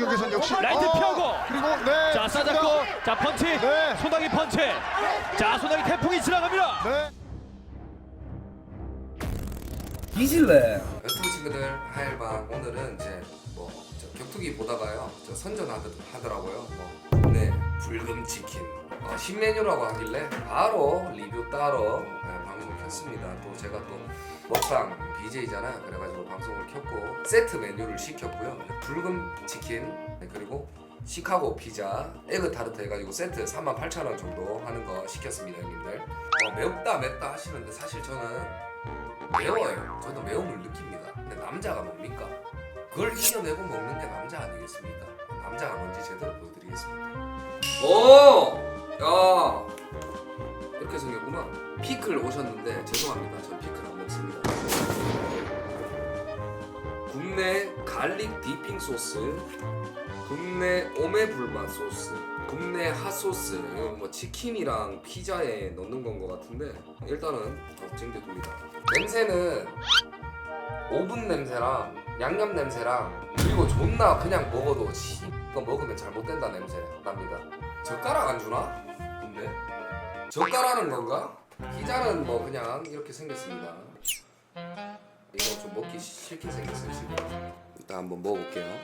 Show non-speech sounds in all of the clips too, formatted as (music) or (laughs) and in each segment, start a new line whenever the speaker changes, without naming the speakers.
공격에선 역시
라이트
어,
피하고.
그리고 네
자 싸잡고 자 펀치
네.
소나기 펀치 자 소나기 태풍이 지나갑니다
네.
뒤질래.
유튜브 친구들 하일방 오늘은 이제 뭐저 격투기 보다가요 저 선전하더라고요 뭐, 네 불금 치킨 어, 신메뉴라고 하길래 바로 리뷰 따러 네, 방송을 켰습니다 또 제가 또 먹방 BJ잖아요 그래가지고 방송을 켰고 세트 메뉴를 시켰고요 불금 치킨 네, 그리고 시카고 피자 에그 타르트 해가지고 세트 38,000원 정도 하는 거 시켰습니다 형님들 어, 맵다 맵다 하시는데 사실 저는 매워요. 저도 매움을 느낍니다. 근데 남자가 뭡니까? 그걸 이겨내고 먹는 게 남자 아니겠습니까? 남자가 뭔지 제대로 보여드리겠습니다. 오! 야! 이렇게 생겼구만. 피클 오셨는데 죄송합니다. 전 피클 국내 갈릭 디핑 소스, 국내 오메 불맛 소스, 국내 핫소스, 이거 뭐 치킨이랑 피자에 넣는 건 것 같은데 일단은 어, 쟁겨둡니다. 냄새는 오븐 냄새랑 양념 냄새랑 그리고 존나 그냥 먹어도 씨 이거 먹으면 잘못된다 냄새 납니다. 젓가락 안 주나? 근데 젓가락은 건가? 피자는 뭐 그냥 이렇게 생겼습니다. 먹기 싫게 생겼어요 지금. 일단 한번 먹어볼게요.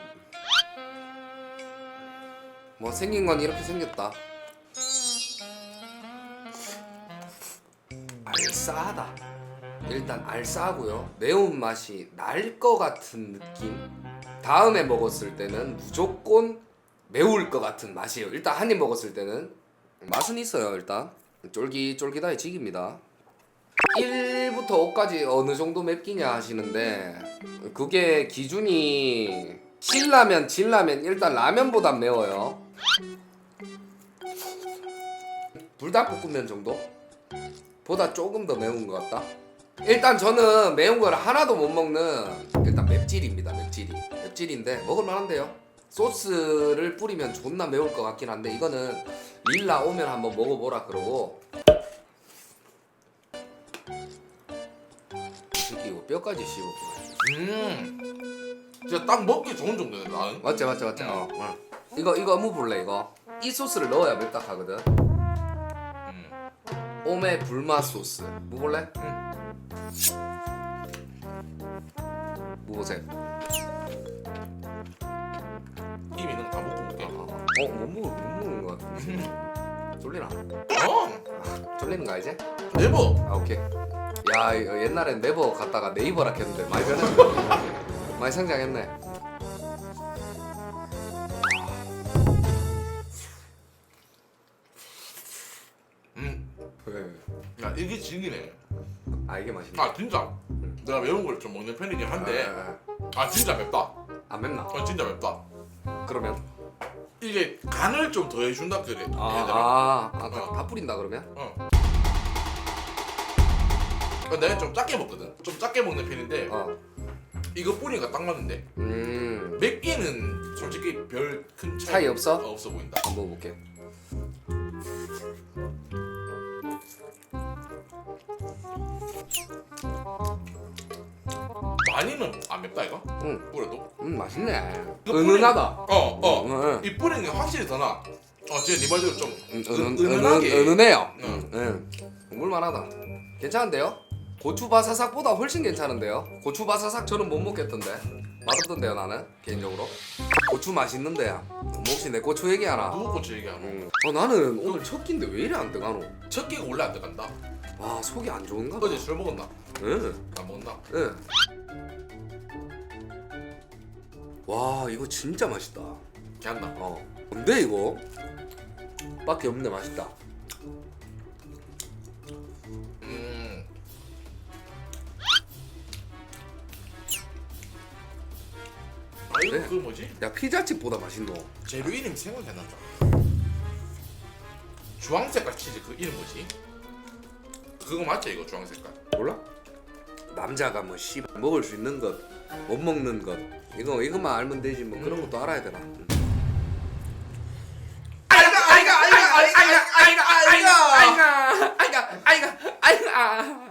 뭐 생긴 건 이렇게 생겼다. 알싸하다. 일단 알싸하고요. 매운 맛이 날 것 같은 느낌. 다음에 먹었을 때는 무조건 매울 것 같은 맛이에요. 일단 한 입 먹었을 때는 맛은 있어요. 일단 쫄깃쫄깃하게 지깁니다. 1부터 5까지 어느 정도 맵기냐 하시는데 그게 기준이 신라면, 진라면 일단 라면보다 매워요. 불닭볶음면 정도? 보다 조금 더 매운 것 같다. 일단 저는 매운 걸 하나도 못 먹는 일단 맵찔입니다. 맵찔이 맵찔인데 먹을 만한데요. 소스를 뿌리면 존나 매울 것 같긴 한데 이거는 릴라 오면 한번 먹어보라 그러고 뼈까지 씹었구나.
음. 진짜 딱 먹기 좋은 정도네 나는.
맞지 맞지 맞지. 어, 어. 이거 이거 무 볼래 이거? 이 소스를 넣어야 맵딱하거든.
음.
오메 불맛 소스. 무 볼래? 무 보세요.
이미 너다 먹고 먹게.
어, 못 먹을 못 먹는 것 같은데. (laughs) 졸리나?
어.
졸리는 거 알지?
네버.
아 오케이. 야 이거 옛날엔 네버 갔다가 네이버라 했는데 많이 변했네. (laughs) 많이 성장했네.
음.
왜?
야 이게 진이네.
아 이게 맛있네.
아 진짜. 내가 매운 걸 좀 먹는 편이긴 한데.
아,
아 진짜 맵다.
아, 안 맵나?
어 진짜 맵다.
그러면
이게 간을 좀 더 해준다 그래. 얘들아.
아, 아, 아, 다, 다 뿌린다 그러면?
어. 어, 내가 좀 작게 먹거든. 좀 작게 먹는 편인데
어.
이거 뿌리니까 딱 맞는데
음.
맵기는 솔직히 별 큰 차이,
차이 없어?
어, 없어 보인다.
한번 먹어볼게.
많이는 안 맵다 이거?
응.
뿌려도?
음 맛있네. 은은하다.
어, 어.
응, 응.
이 뿌리는 게 확실히 더 나. 어, 진짜 네 말대로 좀
음,
은,
은은,
은은하게.
은은, 은은해요.
응.
응. 먹을만하다. 괜찮은데요? 고추 바사삭보다 훨씬 괜찮은데요? 고추 바사삭 저는 못 먹겠던데. 맛없던데요 나는 개인적으로. 고추 맛있는데 뭐 혹시 내 고추 얘기하나?
누구 고추 얘기하노?
음. 어 나는 오늘 첫 끼인데 왜 이래 안 들어가노?
첫 끼가 원래 안 들어간다.
와 속이 안 좋은가 봐.
어제 술 먹었나?
응.
안 먹었나?
응. 와 이거 진짜 맛있다.
걔한다.
어. 뭔데 이거? 밖에 없는데 맛있다.
이거
네.
그 뭐지?
야 피자집보다 맛있노.
재료 이름 생각이 안 난다. 주황 색깔 치즈 그 이름 뭐지? 그거 맞지 이거 주황 색깔?
몰라? 남자가 뭐씨 먹을 수 있는 것, 못 먹는 것 이거 이것만 알면 되지 뭐 그런 것도 알아야 되나? 아이가 아이가 아이가 아이가 아이가 아이가 아이가 아이가 아이가 아이가